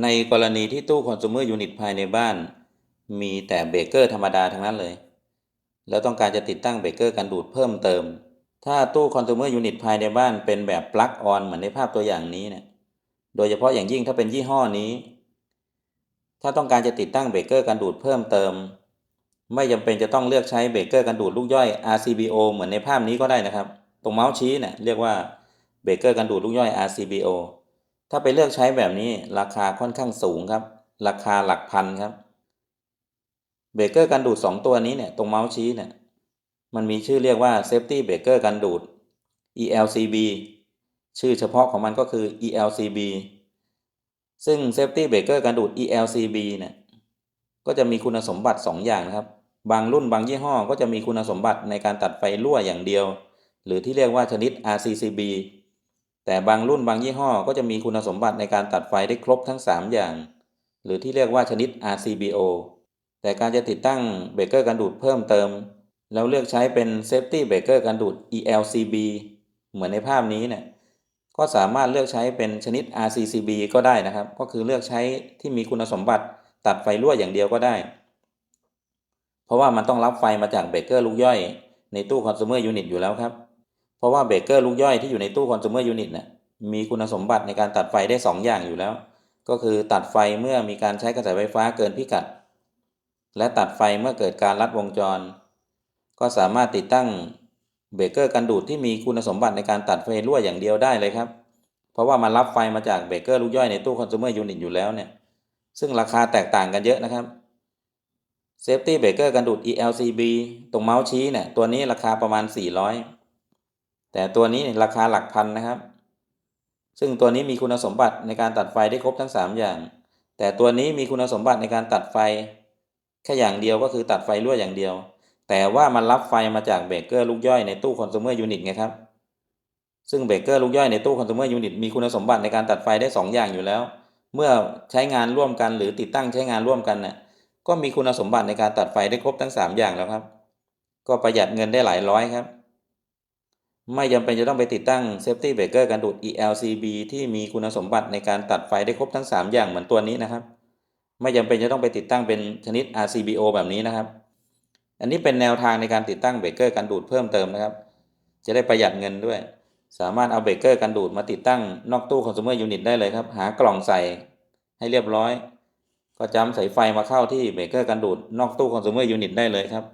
ในกรณีที่ตู้คอน sumer unit ภายในบ้าน มีแต่เบรกเกอร์ธรรมดาทั้งนั้นเลย แล้วต้องการจะติดตั้งเบรกเกอร์กันดูดเพิ่มเติม ถ้าตู้คอน sumer unit ภายในบ้านเป็นแบบปลั๊กออนเหมือนในภาพตัวอย่างนี้เนี่ยโดยเฉพาะอย่างยิ่งถ้าเป็นยี่ห้อนี้ ถ้าต้องการจะติดตั้งเบรกเกอร์กันดูดเพิ่มเติม ไม่จำเป็นจะต้องเลือกใช้เบรกเกอร์กันดูดลูกย่อย RCBO เหมือนในภาพนี้ก็ได้นะครับ ตรงเมาส์ชี้เนี่ยเรียกว่าเบรกเกอร์กันดูดลูกย่อย RCBO ถ้าไปเลือกใช้แบบนี้ราคาค่อนข้างสูงครับ ราคาหลักพันครับ เบรกเกอร์กันดูด 2 ตัวนี้เนี่ยตรงเมาส์ชี้เนี่ยมันมีชื่อเรียกว่า Safety Breaker กันดูด ELCB ชื่อเฉพาะของมันก็คือ ELCB ซึ่ง Safety Breaker กันดูด ELCB เนี่ยก็จะมีคุณสมบัติ 2 อย่างนะครับ บางรุ่นบางยี่ห้อก็จะมีคุณสมบัติในการตัดไฟรั่วอย่างเดียว หรือที่เรียกว่าชนิด RCCB แต่บางรุ่นบางยี่ห้อก็จะมีคุณสมบัติในการตัดไฟได้ครบทั้ง 3 อย่าง หรือที่เรียกว่าชนิด RCBO แต่การจะติดตั้งเบรกเกอร์กันดูดเพิ่มเติม แล้วเลือกใช้เป็น Safety Breaker กันดูด ELCB เหมือนในภาพนี้เนี่ยก็สามารถเลือกใช้เป็นชนิด RCCB ก็ได้นะครับ ก็คือเลือกใช้ที่มีคุณสมบัติตัดไฟรั่วอย่างเดียวก็ได้ เพราะว่ามันต้องรับไฟมาจากเบรกเกอร์ลูกย่อยในตู้คอน sumer unit อยู่แล้วครับ เพราะว่าเบรกเกอร์ลูกย่อยที่อยู่ในตู้คอน sumer unit เนี่ยมีคุณสมบัติในการตัดไฟได้ 2 อย่างอยู่แล้ว ก็คือตัดไฟเมื่อมีการใช้กระแสไฟฟ้าเกินพิกัด และตัดไฟเมื่อเกิดการลัดวงจร ก็สามารถติดตั้งเบรกเกอร์กันดูดที่มีคุณสมบัติในการตัดไฟรั่วอย่างเดียวได้เลยครับ เพราะว่ามันรับไฟมาจากเบรกเกอร์ลูกย่อยในตู้คอน sumer unit อยู่แล้วเนี่ย ซึ่งราคาแตกต่างกันเยอะนะครับ Safety Breaker กันดูด ELCB ตรงเมาส์ชี้เนี่ยตัวนี้ราคาประมาณ 400 แต่ตัวนี้ราคาหลักพันนะครับ ซึ่งตัวนี้มีคุณสมบัติในการตัดไฟได้ครบทั้ง 3 อย่าง แต่ตัวนี้มีคุณสมบัติในการตัดไฟ แค่อย่างเดียวก็คือตัดไฟรั่วอย่างเดียว แต่ว่ามันรับไฟมาจากเบรกเกอร์ลูกย่อยในตู้คอน sumer unit ไงครับ ซึ่งเบรกเกอร์ลูกย่อยในตู้คอน sumer unit มีคุณสมบัติในการตัดไฟได้ 2 อย่างอยู่แล้ว เมื่อใช้งานร่วมกันหรือติดตั้งใช้งานร่วมกันเนี่ยก็มีคุณสมบัติในการตัดไฟได้ครบทั้ง 3 อย่างแล้วครับ ก็ประหยัดเงินได้หลายร้อยครับ ไม่จำเป็นจะต้องไปติดตั้ง Safety Breaker กันดูด ELCB ที่มีคุณสมบัติในการตัดไฟได้ครบทั้ง 3 อย่างเหมือนตัวนี้นะครับ ไม่จำเป็นจะต้องไปติดตั้งเป็นชนิด RCBO แบบนี้นะครับ อันนี้เป็นแนวทางในการติดตั้งเบรกเกอร์กันดูดเพิ่มเติมนะครับ จะได้ประหยัดเงินด้วย สามารถเอาเบรกเกอร์กันดูดมาติดตั้งนอกตู้ consumer unit ได้เลยครับ หากล่องใส่ให้เรียบร้อย ก็จำสายไฟมาเข้าที่เบรกเกอร์กันดูดนอกตู้ consumer unit ได้เลยครับ